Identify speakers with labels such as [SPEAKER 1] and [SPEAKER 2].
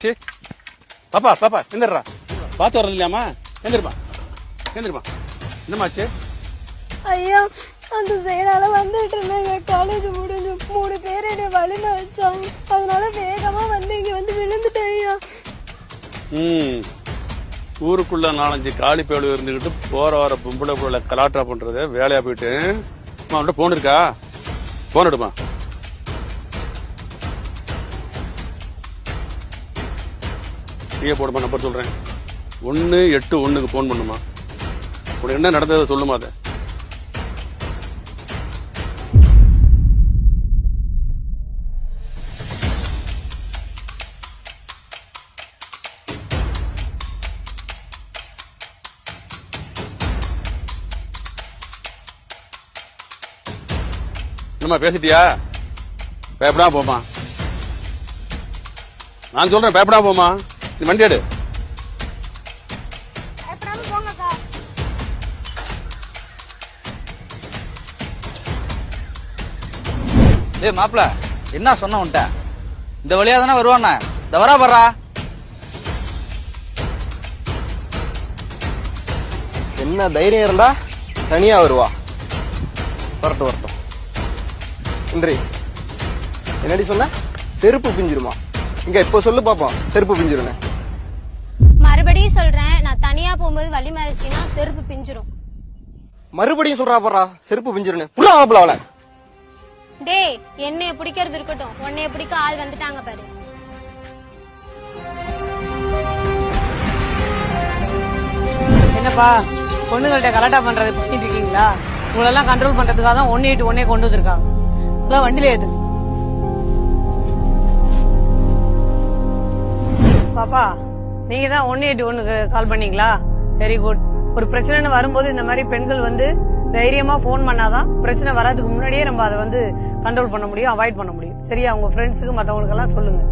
[SPEAKER 1] சே. பாப்பா பாப்பா எந்திரா பார்த்து வர்றது இல்லையாமா எந்திருப்பா. எந்திருப்பா என்னமாச்சு
[SPEAKER 2] ஐயா அந்த சைடால வந்துட்டு இருந்தாங்க. காலேஜ் முடிஞ்சு மூணு பேர் என்னை வழிம வச்சாங்க அதனால வேகமா வந்து இங்க வந்து விழுந்துட்டேன் ஐயா.
[SPEAKER 1] ம். ஊருக்குள்ள நாலஞ்சு காலி பேடு இருந்துகிட்டு போற வர பொம்பளை பிள்ளை கலாட்டா பண்றது வேலையா போயிட்டு. அவன்கிட்ட போன் இருக்கா? போன் எடுமா நீயே போடுமா நம்பர் சொல்றேன். ஒன்னு எட்டு ஒண்ணுக்கு போன் பண்ணுமா? உனக்கு என்ன நடந்ததை சொல்லுமா அதை? என்னம்மா பேசிட்டியா? பயப்படாம போமா? நான் சொல்றேன் பயப்படாம போமா? நீ வண்டி எடு.
[SPEAKER 3] டேய் மாப்ள என்ன சொன்ன உன்ட்ட? இந்த வழியா தானே வருவானே? இந்த வரா பர்றா
[SPEAKER 4] என்ன தைரியம் இருந்தா தனியா வருவா. வரட்டும் வரட்டும். இன்றி என்னடி சொன்ன? செருப்பு பிஞ்சிருமா? இங்க இப்போ சொல்லு பாப்போம். செருப்பு பிஞ்சிருன்னு
[SPEAKER 2] மறுபடியும் சொல்றேன். நான் தனியா போகும்போது வழி மறைச்சினா செருப்பு பிஞ்சிரும்.
[SPEAKER 4] மறுபடியும் சொல்றா போறா செருப்பு பிஞ்சிருன்னு. புள்ள மாப்பிள அவளை.
[SPEAKER 2] டேய் என்னைய பிடிக்கிறது இருக்கட்டும். உன்னைய பிடிக்க ஆள் வந்துட்டாங்க பாரு.
[SPEAKER 5] என்னப்பா பொண்ணுங்கள்ட்ட கலாட்டா பண்றது பண்ணிட்டு இருக்கீங்களா? உங்களெல்லாம் கண்ட்ரோல் பண்றதுக்காக தான் ஒன் எயிட் ஒன்னே கொண்டு வந்திருக்காங்க. எல்லாம் வண்டியில ஏத்து. பாப்பா நீங்க தான் ஒன் எயிட் ஒன்னுக்கு கால் பண்ணீங்களா? வெரி குட் ஒரு பிரச்சனைன்னு வரும்போது இந்த மாதிரி பெண்கள் வந்து தைரியமா ஃபோன் பண்ணாதான் பிரச்சனை வராதுக்கு முன்னாடியே நம்ம அதை வந்து கண்ட்ரோல் பண்ண முடியும் அவாய்ட் பண்ண முடியும். சரியா? உங்க ஃப்ரெண்ட்ஸுக்கு மத்தவங்களுக்கு எல்லாம் சொல்லுங்க.